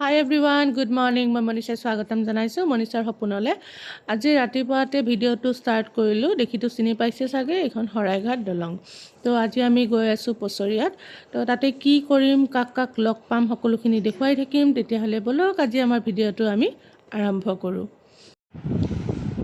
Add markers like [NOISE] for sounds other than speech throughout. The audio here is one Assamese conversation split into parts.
হাই এভৰিৱান গুড মৰ্ণিং মই মনীষাই স্বাগতম জনাইছোঁ। মনীষাৰ সপোনলৈ। আজি ৰাতিপুৱাতে ভিডিঅ'টো ষ্টাৰ্ট কৰিলোঁ। দেখিতো চিনি পাইছে চাগে এইখন শৰাইঘাট দলং। তো আজি আমি গৈ আছোঁ পচৰিয়াত। তো তাতে কি কৰিম কাক কাক লগ পাম সকলোখিনি দেখুৱাই থাকিম। তেতিয়াহ'লে ব'লক আজি আমাৰ ভিডিঅ'টো আমি আৰম্ভ কৰোঁ।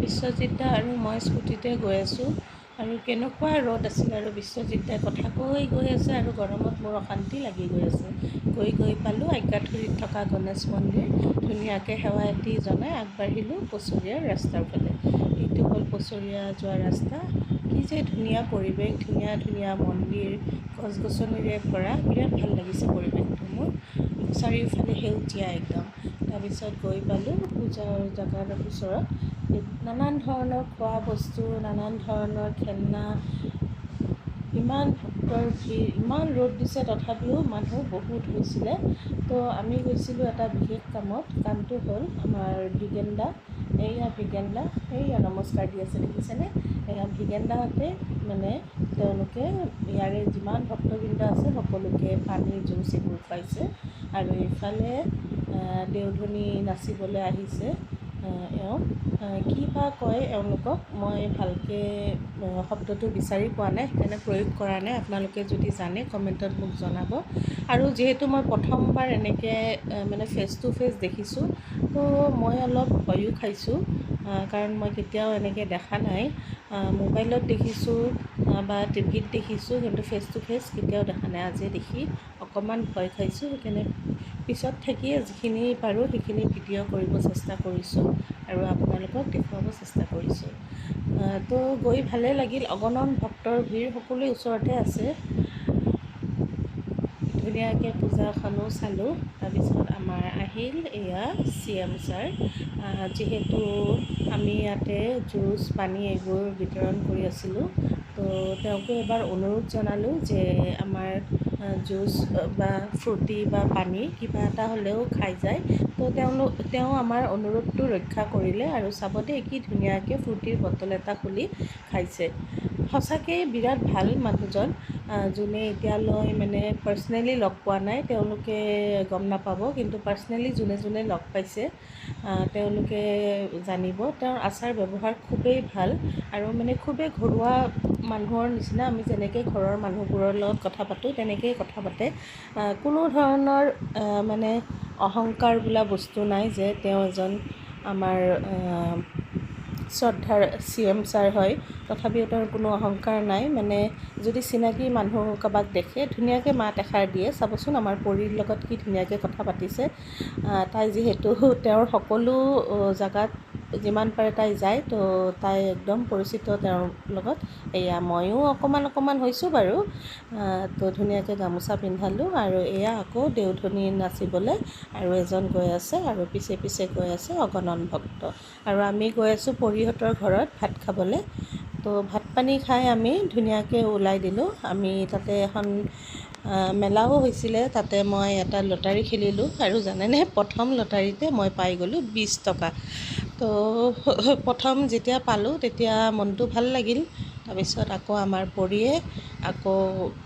বিশ্বজিত আৰু মই স্কুটিতে গৈ আছোঁ। আৰু কেনেকুৱা ৰ'দ আছিল আৰু বিশ্বজিত কথা কৈ গৈ আছে আৰু গৰমত মোৰ অশান্তি লাগি গৈ আছে। গৈ গৈ পালোঁ আজ্ঞাথুৰিত থকা গণেশ মন্দিৰ। ধুনীয়াকৈ সেৱা এটি জনাই আগবাঢ়িলোঁ পচৰীয়াৰ ৰাস্তাৰ ফালে। এইটো হ'ল পচৰীয়া যোৱা ৰাস্তা। কি যে ধুনীয়া পৰিৱেশ ধুনীয়া ধুনীয়া মন্দিৰ গছ গছনিৰে ভৰা। বিৰাট ভাল লাগিছে পৰিৱেশটো মোৰ। চাৰিওফালে সেউজীয়া একদম। তাৰপিছত গৈ পালোঁ পূজাৰ জেগাৰ ওচৰত। নানান ধৰণৰ খোৱা বস্তু নানান ধৰণৰ খেলনা ইমান ভক্তৰ ভিৰ ইমান ৰ'দ দিছে তথাপিও মানুহ বহুত হৈছিলে। তো আমি গৈছিলোঁ এটা বিশেষ কামত কামটো হ'ল আমাৰ বিগেন্দা এইয়া বিগেন্দা এইয়া নমস্কাৰ দি আছে দেখিছেনে? এয়া বিগেন্দাহঁতে মানে তেওঁলোকে ইয়াৰে যিমান ভক্তবৃন্দ আছে সকলোকে পানী জুচ এইবোৰ খুৱাইছে। আৰু এইফালে দেওধনী নাচিবলৈ আহিছে। এওঁ কি বা কয় এওঁলোকক মই ভালকৈ শব্দটো বিচাৰি পোৱা নাই সেইকাৰণে প্ৰয়োগ কৰা নাই আপোনালোকে যদি জানে কমেণ্টত মোক জনাব। আৰু যিহেতু মই প্ৰথমবাৰ এনেকৈ মানে ফেচ টু ফেচ দেখিছোঁ তো মই অলপ ভয়ো খাইছোঁ কাৰণ মই কেতিয়াও এনেকৈ দেখা নাই। মোবাইলত দেখিছোঁ বা টিভিত দেখিছোঁ কিন্তু ফেচ টু ফেচ কেতিয়াও দেখা নাই আজি দেখি অকণমান ভয় খাইছোঁ সেইকাৰণে পিছত থাকিয়ে যিখিনি পাৰোঁ সেইখিনি ভিডিঅ' কৰিব চেষ্টা কৰিছোঁ আৰু আপোনালোকক দেখুৱাব চেষ্টা কৰিছোঁ। তো গৈ ভালেই লাগিল। অগণন ভক্তৰ ভিৰ সকলোৱে ওচৰতে আছে। ধুনীয়াকৈ পূজাখনো চালোঁ। তাৰপিছত আমাৰ আহিল এয়া চি এম ছাৰ। যিহেতু আমি ইয়াতে জুচ পানী এইবোৰ বিতৰণ কৰি আছিলোঁ তো তেওঁকো এবাৰ অনুৰোধ জনালোঁ যে আমাৰ জুচ বা ফ্ৰুটি বা পানী কিবা এটা হ'লেও খাই যায়। তো তেওঁলোক, তেওঁ আমাৰ অনুৰোধটো ৰক্ষা কৰিলে আৰু চাব দেই কি ধুনীয়াকৈ ফ্ৰুটিৰ বটল এটা খুলি খাইছে। সঁচাকৈ বিৰাট ভালো মানুহজন। যোনে এতিয়ালৈ মানে পাৰ্চনেলি লগ পোৱা নাই তেওঁলোকে গম নাপাব কিন্তু পাৰ্চনেলি যোনে যোনে লগ পাইছে তেওঁলোকে জানিব। তেওঁৰ আচাৰ ব্যৱহাৰ খুবেই ভাল আৰু মানে খুবেই ঘৰুৱা মানুহৰ নিচিনা আমি যেনেকৈ ঘৰৰ মানুহবোৰৰ লগত কথা পাতোঁ তেনেকৈয়ে কথা পাতে। কোনো ধৰণৰ মানে অহংকাৰ বোলা বস্তু নাই যে তেওঁ এজন আমাৰ শ্ৰদ্ধাৰ চি এম ছাৰ হয়। তথাপিও তেওঁৰ কোনো অহংকাৰ নাই। মানে যদি চিনাকি মানুহ কাৰোবাক দেখে ধুনীয়াকৈ মাত এষাৰ দিয়ে চাবচোন আমাৰ পৰীৰ লগত কি ধুনীয়াকৈ কথা পাতিছে। তাই যিহেতু তেওঁৰ সকলো জেগাত যিমান পাৰে তাই যায় তো তাই একদম পৰিচিত তেওঁৰ লগত। এয়া ময়ো অকণমান অকণমান হৈছোঁ বাৰু। তো ধুনীয়াকৈ গামোচা পিন্ধালোঁ আৰু এয়া আকৌ দেওধনী নাচিবলৈ আৰু এজন গৈ আছে আৰু পিছে পিছে গৈ আছে অগণন ভক্ত। আৰু আমি গৈ আছোঁ পৰীহঁতৰ ঘৰত ভাত খাবলৈ। তো ভাত পানী খাই আমি ধুনীয়াকৈ ওলাই দিলোঁ। আমি তাতে এখন মেলাও হৈছিলে। তাতে মই এটা লটাৰী খেলিলোঁ। আৰু জানেনে প্ৰথম লটাৰীতে মই পাই গ'লোঁ বিছ টকা। তো [LAUGHS] প্ৰথম যেতিয়া পালোঁ, তেতিয়া মনটো ভালো লাগিল। তাৰপিছত আকৌ আমাৰ পৰীয়ে আকৌ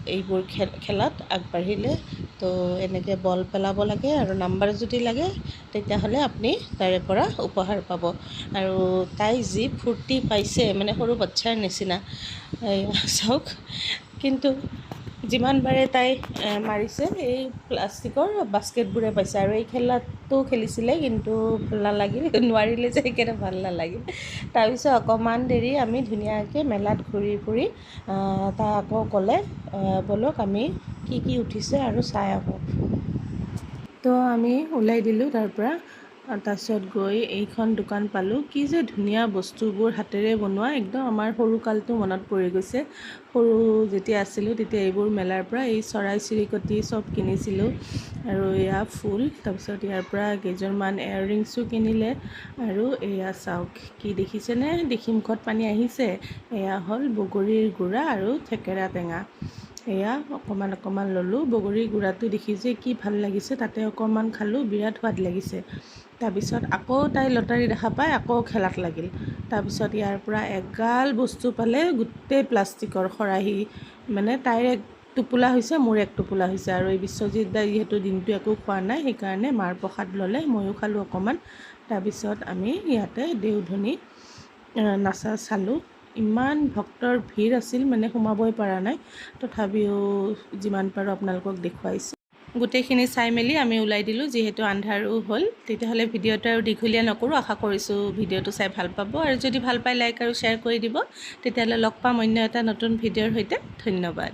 এইবোৰ খেল খেলাত আগবাঢ়িলে। তো এনেকৈ বল পেলাব লাগে আৰু নাম্বাৰ যদি লাগে, তেতিয়াহ'লে আপুনি তাৰে পৰা উপহাৰ পাব। আৰু তাই যি ফূৰ্তি পাইছে মানে সৰু বাচ্ছাৰ নিচিনা। চাওক। কিন্তু যিমানবাৰে তাই মাৰিছে। এই প্লাষ্টিকৰ বাস্কেটবোৰে পাইছে। আৰু এই খেলাটো খেলিছিলে কিন্তু ভাল নালাগিল। [LAUGHS] নোৱাৰিলে যে সেইকাৰণে ভাল নালাগিল। তাৰপিছত অকণমান দেৰি আমি ধুনীয়াকৈ মেলাত ঘূৰি ফুৰি তাই আকৌ ক'লে ব'লক আমি কি কি উঠিছে আৰু চাই আহোঁ। তো আমি ওলাই দিলোঁ তাৰ পৰা তাৰপিছত গৈ এইখন দোকান পালোঁ। কি যে ধুনীয়া বস্তুবোৰ হাতেৰে বনোৱা, একদম আমাৰ সৰুকালটো মনত পৰি গৈছে। সৰু যেতিয়া আছিলোঁ, তেতিয়া এইবোৰ মেলাৰ পৰা এই চৰাই চিৰিকটি চব কিনিছিলোঁ আৰু এয়া ফুল তাৰপিছত ইয়াৰ পৰা কেইযোৰমান এয়াৰৰিংছো কিনিলে আৰু এয়া চাওক, কি দেখিছেনে? দেখি মুখত পানী আহিছে? এয়া হ'ল বগৰীৰ গুড়া আৰু থেকেৰা টেঙা। এয়া অকণমান অকণমান ল'লোঁ বগৰীৰ গুড়াটো দেখি যে কি ভাল লাগিছে তাতে অকণমান খালোঁ বিৰাট সোৱাদ লাগিছে। তাৰপিছত আকৌ তাই লটাৰী দেখা পাই আকৌ খেলাত লাগিল। তাৰপিছত ইয়াৰ পৰা এগাল বস্তু পালে গোটেই প্লাষ্টিকৰ খৰাহী। মানে তাইৰ টোপোলা হৈছে মোৰ এক টোপোলা হৈছে। আৰু এই বিশ্বজিৎ দাই যিহেতু দিনটো একো খোৱা নাই সেইকাৰণে মাৰ প্ৰসাদ ল'লে ময়ো খালোঁ অকণমান তাৰপিছত আমি ইয়াতে দেওধনী নাচা চালোঁ। ইমান ভক্তৰ ভিৰ আছিল মানে সোমাবই পৰা নাই। তথাপিও যিমান পাৰোঁ আপোনালোকক দেখুৱাইছোঁ। গোটেইখিনি চাই মেলি আমি ওলাই দিলোঁ যিহেতু আন্ধাৰো হ'ল। তেতিয়াহ'লে ভিডিঅ'টো আৰু দীঘলীয়া নকৰোঁ আশা কৰিছোঁ ভিডিঅ'টো চাই ভাল পাব। আৰু যদি ভাল পায় লাইক আৰু শ্বেয়াৰ কৰি দিব। তেতিয়াহ'লে লগ পাম অন্য এটা নতুন ভিডিঅ'ৰ সৈতে। ধন্যবাদ।